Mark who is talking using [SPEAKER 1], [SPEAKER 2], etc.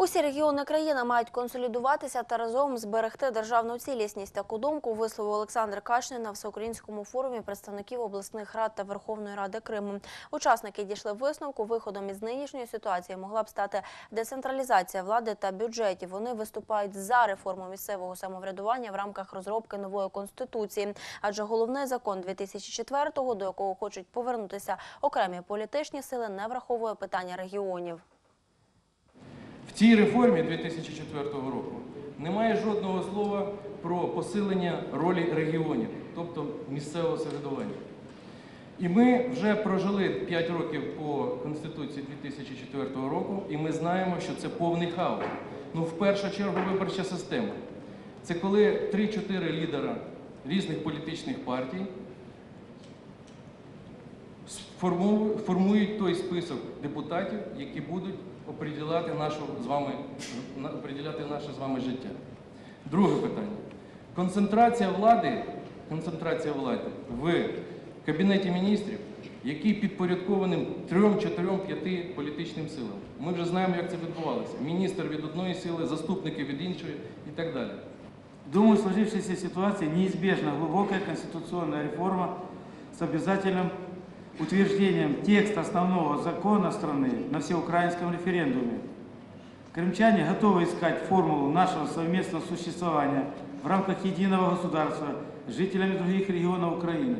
[SPEAKER 1] Усі регіони країни мають консолідуватися та разом зберегти державну цілісність. Таку думку висловив Олександр Кашнін на всеукраїнському форумі представників обласних рад та Верховної Ради Криму. Учасники дійшли висновку. Виходом із нинішньої ситуації могла б стати децентралізація влади та бюджетів. Вони виступають за реформу місцевого самоврядування в рамках розробки нової конституції. Адже головний закон 2004-го, до якого хочуть повернутися окремі політичні сили, не враховує питання регіонів.
[SPEAKER 2] В цій реформі 2004 року немає жодного слова про посилення ролі регіонів, тобто місцевого самоврядування. І ми вже прожили 5 років по Конституції 2004 року, і ми знаємо, що це повний хаос. Ну, в першу чергу, виборча система. Це коли 3-4 лідера різних політичних партій формують той список депутатів, які будуть оприділяти, нашу з вами, оприділяти наше з вами життя. Друге питання. Концентрація влади, концентрація влади в Кабінеті міністрів, який підпорядкований трьом, чотирьом, п'яти політичним силам. Ми вже знаємо, як це відбувалося. Міністр від одної сили, заступники від іншої і так далі.
[SPEAKER 3] Думаю, в сложившейся ситуации неизбежна глубокая конституционная реформа с обязательным утверждением текста основного закона страны на всеукраинском референдуме. Крымчане готовы искать формулу нашего совместного существования в рамках единого государства с жителями других регионов Украины.